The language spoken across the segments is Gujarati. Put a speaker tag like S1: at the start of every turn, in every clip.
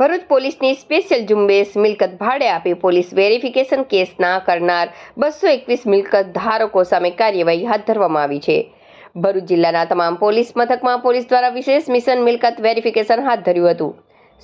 S1: ભરૂચ પોલીસની સ્પેશિયલ ઝુંબેશ મિલકત ભાડે આપી પોલીસ વેરિફિકેશન કેસ ના કરનાર બસો એકવીસ મિલકત ધારકો સામે કાર્યવાહી હાથ ધરવામાં આવી છે. ભરૂચ જિલ્લાના તમામ પોલીસ મથકમાં પોલીસ દ્વારા વિશેષ મિશન મિલકત વેરિફિકેશન હાથ ધર્યું હતું.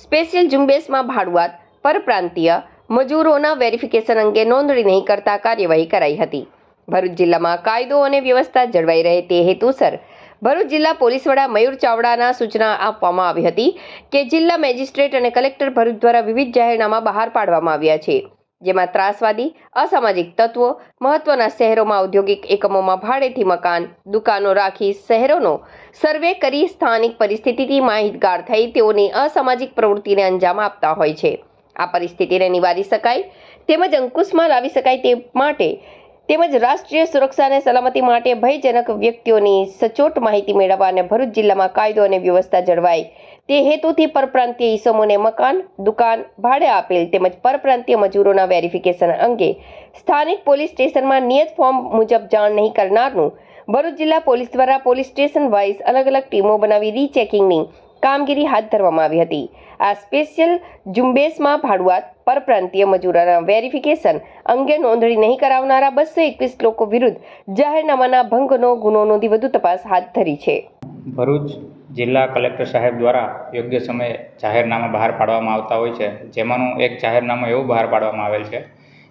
S1: સ્પેશિયલ ઝુંબેશમાં ભાડુઆત પરપ્રાંતીય મજૂરોના વેરિફિકેશન અંગે નોંધણી નહીં કરતા કાર્યવાહી કરાઈ હતી. ભરૂચ જિલ્લામાં કાયદો અને વ્યવસ્થા જળવાઈ રહે તે હેતુસર ભરૂચ જિલ્લા પોલીસ વડા મયુર ચાવડાના સૂચના આપવામાં આવી હતી કે જિલ્લા મેજિસ્ટ્રેટ અને કલેક્ટર ભરૂચ દ્વારા વિવિધ જાહેરનામા બહાર પાડવામાં આવ્યા છે, જેમાં ત્રાસવાદી, અસામાજિક તત્વો, મહત્વના શહેરોમાં ઔદ્યોગિક એકમોમાં ભાડેથી મકાન, દુકાનો રાખી શહેરોનો સર્વે કરી સ્થાનિક પરિસ્થિતિથી માહિતગાર થઈ તેઓની અસામાજિક પ્રવૃત્તિને અંજામ આપતા હોય છે. આ પરિસ્થિતિને નિવારી શકાય તેમજ અંકુશમાં લાવી શકાય તે માટે તેમજ રાષ્ટ્રીય સુરક્ષા અને સલામતી માટે ભયજનક વ્યક્તિઓની સચોટ માહિતી મેળવવા અને ભરૂચ જિલ્લામાં કાયદો અને વ્યવસ્થા જળવાય. તે હેતુથી પરપ્રાંતીય ઈસમોને મકાન, દુકાન, ભાડે આપેલ તેમજ પરપ્રાંતીય મજૂરોના વેરિફિકેશન અંગે સ્થાનિક પોલીસ સ્ટેશનમાં નિયત ફોર્મ મુજબ જાણ નહીં કરનારનું ભરૂચ જિલ્લા પોલીસ દ્વારા પોલીસ સ્ટેશન વાઇઝ અલગ અલગ ટીમો બનાવી રીચેકિંગની કામગીરી હાથ ધરવામાં આવી હતી. આ સ્પેશિયલ ઝુંબેશમાં ભાડુઆત પરપ્રાંતીય મજૂરોના વેરિફિકેશન અંગે નોંધણી નહીં કરાવનારા બસો એકવીસ લોકો વિરુદ્ધ જાહેરનામાના ભંગનો ગુનો નોંધી વધુ તપાસ હાથ ધરી છે.
S2: ભરૂચ જિલ્લા કલેક્ટર સાહેબ દ્વારા યોગ્ય સમયે જાહેરનામા બહાર પાડવામાં આવતા હોય છે. જેમાંનું એક જાહેરનામું એવું બહાર પાડવામાં આવેલ છે,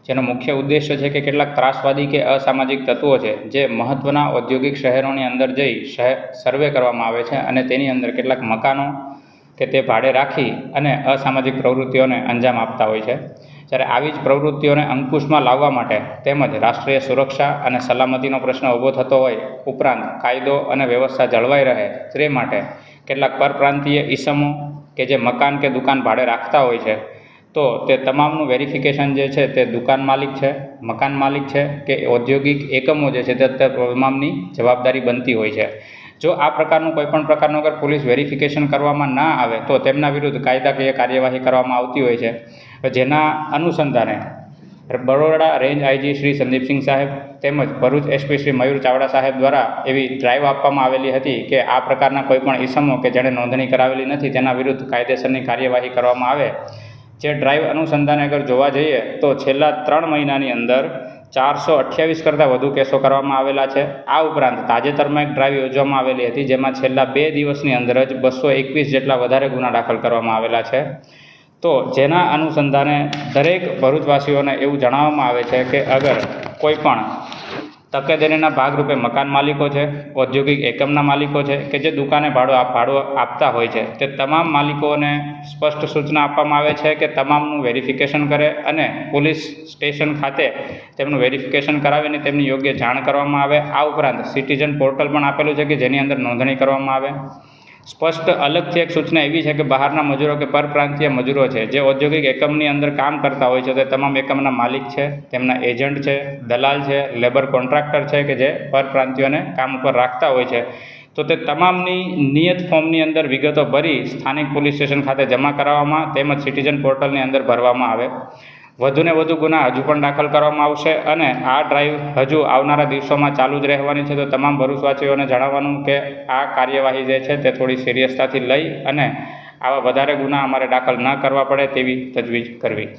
S2: જેનો મુખ્ય ઉદ્દેશ્ય છે કે કેટલાક ત્રાસવાદી કે અસામાજિક તત્વો છે, જે મહત્ત્વના ઔદ્યોગિક શહેરોની અંદર જઈ સર્વે કરવામાં આવે છે અને તેની અંદર કેટલાક મકાનો કે તે ભાડે રાખી અને અસામાજિક પ્રવૃત્તિઓને અંજામ આપતા હોય છે. જ્યારે આવી જ પ્રવૃત્તિઓને અંકુશમાં લાવવા માટે તેમજ રાષ્ટ્રીય સુરક્ષા અને સલામતીનો પ્રશ્ન ઊભો થતો હોય, ઉપરાંત કાયદો અને વ્યવસ્થા જળવાઈ રહે તે માટે કેટલાક પરપ્રાંતીય ઈસમો કે જે મકાન કે દુકાન ભાડે રાખતા હોય છે, તો તે તમામનું વેરિફિકેશન જે છે તે દુકાન માલિક છે, મકાન માલિક છે કે ઔદ્યોગિક એકમો જે છે તે તમામની જવાબદારી બનતી હોય છે. જો આ પ્રકારનું કોઈપણ પ્રકારનું અગર પોલીસ વેરિફિકેશન કરવામાં ના આવે, તો તેમના વિરુદ્ધ કાયદાકીય કાર્યવાહી કરવામાં આવતી હોય છે. જેના અનુસંધાને બરોડા રેન્જ આઈજી શ્રી સંદીપસિંહ સાહેબ તેમજ ભરૂચ એસપી શ્રી મયુર ચાવડા સાહેબ દ્વારા એવી ડ્રાઈવ આપવામાં આવેલી હતી કે આ પ્રકારના કોઈપણ ઈસમો કે જેણે નોંધણી કરાવેલી નથી, તેના વિરુદ્ધ કાયદેસરની કાર્યવાહી કરવામાં આવે. જે ડ્રાઈવ અનુસંધાને અગર જોવા જઈએ, તો છેલ્લા ત્રણ મહિનાની અંદર ચારસો અઠ્યાવીસ કરતાં વધુ કેસો કરવામાં આવેલા છે. આ ઉપરાંત તાજેતરમાં એક ડ્રાઈવ યોજવામાં આવેલી હતી, જેમાં છેલ્લા બે દિવસની અંદર જ બસો એકવીસ જેટલા વધારે ગુના દાખલ કરવામાં આવેલા છે. તો જેના અનુસંધાને દરેક ભરૂચવાસીઓને એવું જણાવવામાં આવે છે કે અગર કોઈ પણ તકેદારીના ભાગરૂપે મકાન માલિકો છે, ઔદ્યોગિક એકમના માલિકો છે કે જે દુકાને ભાડો ભાડો આપતા હોય છે. તે તમામ માલિકોને સ્પષ્ટ સૂચના આપવામાં આવે છે કે તમામનું વેરિફિકેશન કરે અને પોલીસ સ્ટેશન ખાતે તેમનું વેરિફિકેશન કરાવીને તેમની યોગ્ય જાણ કરવામાં આવે. આ ઉપરાંત સિટીઝન પોર્ટલ પણ આપેલું છે કે જેની અંદર નોંધણી કરવામાં આવે. સ્પષ્ટ અલગથી એક સૂચના એવી છે કે બહારના મજૂરો કે પરપ્રાંતીય મજૂરો છે, જે ઔદ્યોગિક એકમની અંદર કામ કરતા હોય છે, તે તમામ એકમના માલિક છે, તેમના એજન્ટ છે, દલાલ છે લેબર કોન્ટ્રાક્ટર છે કે જે પરપ્રાંતિયોને કામ ઉપર રાખતા હોય છે. તો તે તમામની નિયત ફોર્મની અંદર વિગતો ભરી સ્થાનિક પોલીસ સ્ટેશન ખાતે જમા કરાવવામાં તેમજ સિટીઝન પોર્ટલની અંદર ભરવામાં આવે. વધુને વધુ ગુના હજુ પણ દાખલ કરવામાં આવશે અને આ ડ્રાઈવ હજુ આવનારા દિવસોમાં ચાલુ જ રહેવાની છે. તો તમામ ભરૂચવાસીઓને જણાવવાનું કે આ કાર્યવાહી જે છે તે થોડી સિરિયસતાથી લઈ અને આવા વધારે ગુના અમારે દાખલ ન કરવા પડે તેવી તજવીજ કરવી.